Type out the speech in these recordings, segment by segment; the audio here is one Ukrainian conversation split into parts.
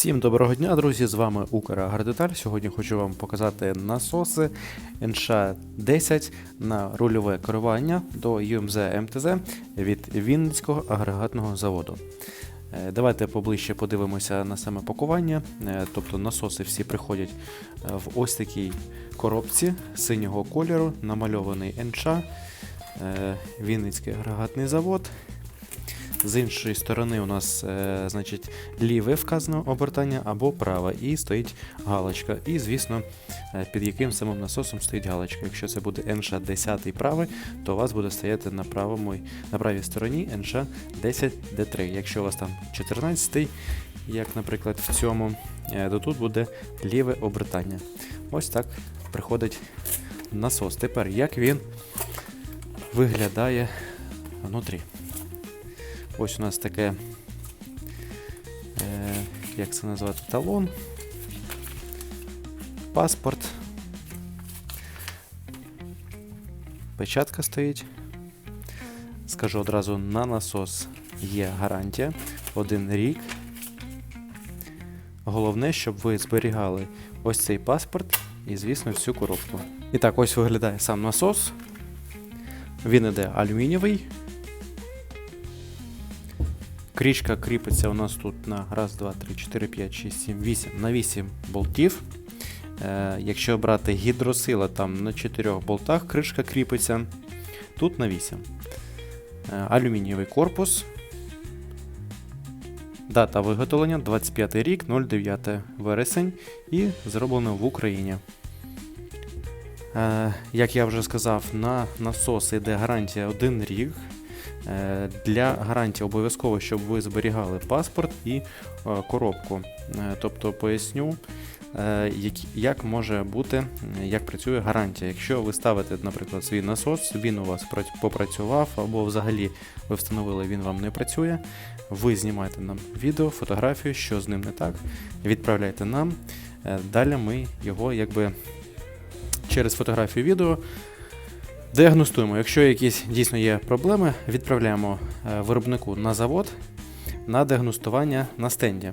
Всім доброго дня, друзі! З вами Украгродеталь. Сьогодні хочу вам показати насоси НШ-10 на рульове керування до UMZ МТЗ від Вінницького агрегатного заводу. Е, Давайте поближче подивимося на саме пакування. Е, Тобто насоси всі приходять е, в ось такій коробці синього кольору, намальований НШ, Вінницький агрегатний завод. З іншої сторони у нас е, значить, ліве вказано обертання або праве, і стоїть галочка. І, звісно, е, під яким самим насосом стоїть галочка. Якщо це буде НШ 10 правий, то у вас буде стояти на, правому, на правій стороні НШ 10 Д3. Якщо у вас там 14, як, наприклад, в цьому, е, то тут буде ліве обертання. Ось так приходить насос. Тепер як він виглядає внутрі. Ось у нас таке, е, як це назвати, талон, паспорт, печатка стоїть. Скажу одразу, на насос є гарантія один рік. Головне, щоб ви зберігали ось цей паспорт і, звісно, цю коробку. І так, ось виглядає сам насос. Він іде алюмінієвий. Крічка кріпиться у нас тут на 1, 2, 3, 4, 5, 6, 7, 8 на 8 болтів. Е, якщо брати гідросила, там на 4 болтах кришка кріпиться. Тут на 8. Е, алюмінієвий корпус. Дата виготовлення 25 рік, 09 вересень і зроблено в Україні. Е, як я вже сказав, на насос йде гарантія 1 рік. Е, Для гарантії обов'язково, щоб ви зберігали паспорт і е, коробку. Е, Тобто поясню, як- може бути, як працює гарантія. Якщо ви ставите, наприклад, свій насос, він у вас попрацював, або взагалі ви встановили, він вам не працює. Ви знімаєте нам відео, фотографію, що з ним не так, відправляєте нам. Далі ми його якби через фотографію відео Діагностуємо, якщо якісь дійсно є проблеми, відправляємо е, виробнику на завод на діагностування на стенді.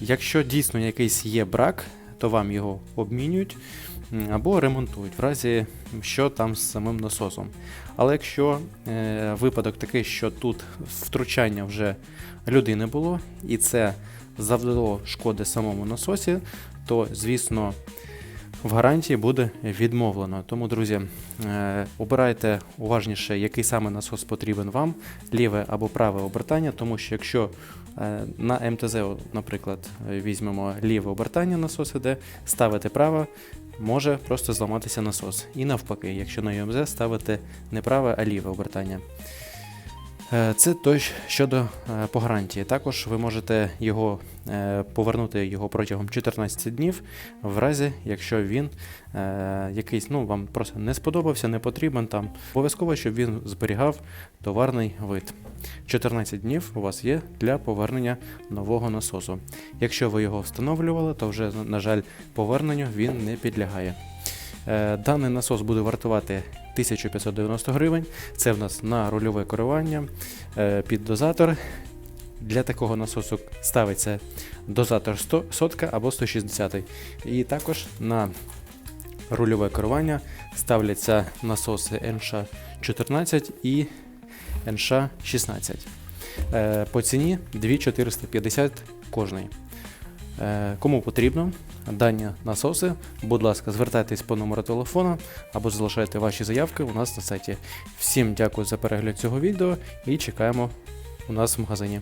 Якщо дійсно якийсь є брак, то вам його обмінюють або ремонтують, в разі що там з самим насосом. Але якщо е, випадок такий, що тут втручання вже людини було, і це завдало шкоди самому насосі, то звісно в гарантії буде відмовлено. Тому, друзі, е, обирайте уважніше, який саме насос потрібен вам, ліве або праве обертання, тому що якщо е, на МТЗ, наприклад, візьмемо ліве обертання насос іде, ставите право, може просто зламатися насос. І навпаки, якщо на ЮМЗ ставите не праве, а ліве обертання. Е, Це той щодо е, по гарантії. Також ви можете його е, повернути його протягом 14 днів, в разі, якщо він якийсь ну вам просто не сподобався, не потрібен там. Обов'язково, щоб він зберігав товарний вид. 14 днів у вас є для повернення нового насосу. Якщо ви його встановлювали, то вже на жаль поверненню він не підлягає. Даний насос буде вартувати 1590 гривень. Це в нас на рульове керування е, під дозатор. Для такого насосу ставиться дозатор 100 сотка або 160. І також на рульове керування ставляться насоси NШ14 і NШ16. Е, По ціні 2450 кожний. Е, Кому потрібно дані насоси, будь ласка, звертайтесь по номеру телефона або залишайте ваші заявки у нас на сайті. Всім дякую за перегляд цього відео і чекаємо у нас в магазині.